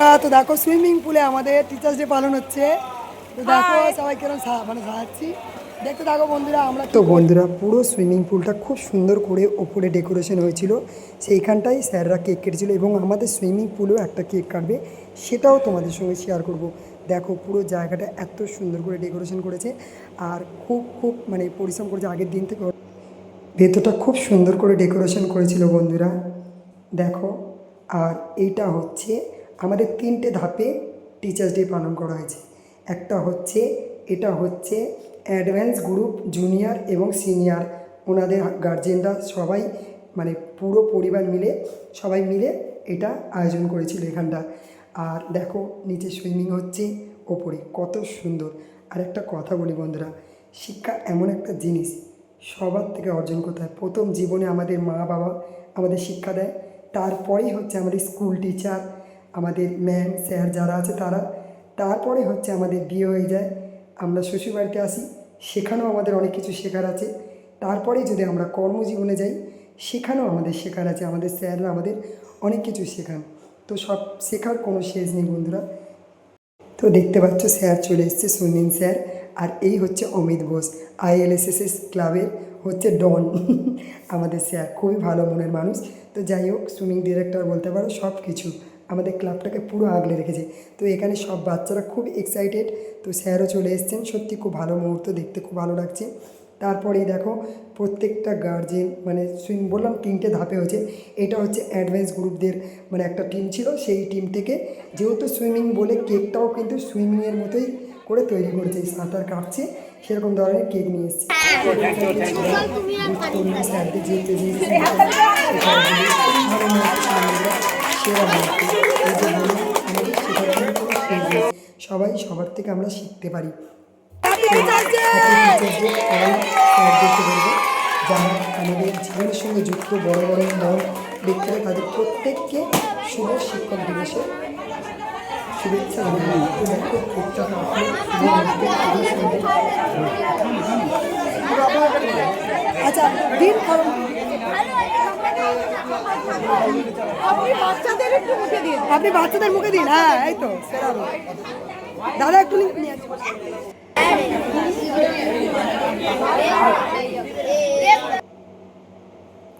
তো দেখো সুইমিং পুলে আমাদের টিচার্স ডে পালন হচ্ছে। তো দেখো সবাই কেরম মানে সাহায্ছি দেখতে থাকো বন্ধুরা আমরা তো বন্ধুরা পুরো সুইমিং পুলটা খুব সুন্দর করে ওপরে ডেকোরেশন হয়েছিল। সেইখানটাই স্যাররা কেক কেটেছিল এবং আমাদের সুইমিং পুলেও একটা কেক কাটবে সেটাও তোমাদের সঙ্গে শেয়ার করব। দেখো পুরো জায়গাটা এত সুন্দর করে ডেকোরেশন করেছে আর খুব খুব মানে পরিশ্রম করেছে আগের দিন থেকে। ভেতরটা খুব সুন্দর করে ডেকোরেশন করেছিল বন্ধুরা। দেখো আর এইটা হচ্ছে আমাদের তিনটে ধাপে টিচার্স ডে পালন করা হয়েছে। একটা হচ্ছে, এটা হচ্ছে অ্যাডভান্স গ্রুপ জুনিয়র এবং সিনিয়র ওনাদের গার্জেনরা সবাই মানে পুরো পরিবার মিলে, সবাই মিলে এটা আয়োজন করেছিল এখানটা। আর দেখো, নিচে সুইমিং হচ্ছে, ওপরে কত সুন্দর। আর একটা কথা বলি বন্ধুরা, শিক্ষা এমন একটা জিনিস, সবার থেকে অর্জন করতে হয়। প্রথম জীবনে আমাদের মা বাবা আমাদের শিক্ষা দেয়, তারপরেই হচ্ছে আমাদের স্কুল টিচার আমাদের ম্যাম স্যার যারা আছে তারা। তারপরে হচ্ছে আমাদের বিয়ে হয়ে যায়। আমরা শ্বশুরবাড়িতে আসি। সেখানেও আমাদের অনেক কিছু শেখার আছে। তারপরেই যদি আমরা কর্মজীবনে যাই, সেখানেও আমাদের শেখার আছে। আমাদের স্যাররা আমাদের অনেক কিছু শেখান। তো সব শেখার কোনো শেষ নেই বন্ধুরা। তো দেখতে পাচ্ছ স্যার চলে এসছে সুনীল স্যার আর এই হচ্ছে অমিত বোস। আইএলএসএসএস ক্লাবের হচ্ছে ডন আমাদের স্যার খুবই ভালো মনের মানুষ। তো যাই হোক সুইমিং ডিরেক্টর বলতে পারো সব কিছু আমাদের ক্লাবটাকে পুরো আগলে রেখেছে। তো এখানে সব বাচ্চারা খুব এক্সাইটেড তো স্যারও চলে এসছেন। সত্যি খুব ভালো মুহূর্ত দেখতে খুব ভালো লাগছে। তারপরেই দেখো প্রত্যেকটা গার্জেন মানে সুইং বললাম তিনটে ধাপে হয়েছে। এটা হচ্ছে অ্যাডভান্স গ্রুপদের মানে একটা টিম ছিল সেই টিম থেকে যেহেতু সুইমিং বলে কেকটাও কিন্তু সুইমিংয়ের মতোই করে তৈরি করেছে। সাঁতার কাটছে সেরকম ধরনের কেক নিয়ে এসেছে। স্যারদের যে সবাই সবার থেকে আমরা শিখতে পারি যারা আমাদের জীবনের সঙ্গে যুক্ত বড় বড় দল ব্যক্তিরা তাদের প্রত্যেককে শুভ শিক্ষক দিবসে শুভেচ্ছা জানাই। তো দেখো, কেকটা কাটলো, শুভ মুহূর্তে, খুবই সুন্দর। আচ্ছা দিন কারণ আপনি বাচ্চাদের মুখে দিন। আপনি বাচ্চাদের মুখে দিন হ্যাঁ এই তো। দাদা একটু।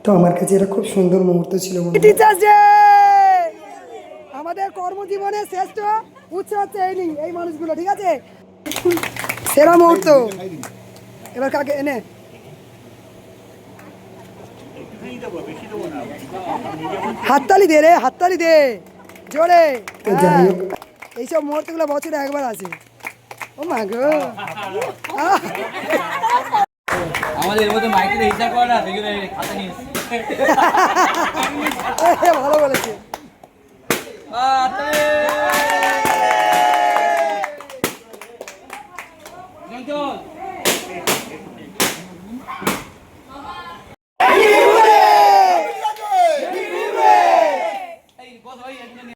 তো আমার কাছে এটা খুব সুন্দর মুহূর্ত ছিল ডে আমাদের কর্মজীবনে শ্রেষ্ঠ উৎস হচ্ছে এই এই মানুষগুলো ঠিক আছে? সেরা মুহূর্ত। এবার কাকে এনে? হাততালি দে রে হাততালি দে জোরে। এইসব মুহূর্তগুলো বছরে একবার আছে। ও মা গো। আমাদের এর মধ্যে মাইকের হিসাব করে না দেখে খাতা নিয়ে ভালো বলেছে।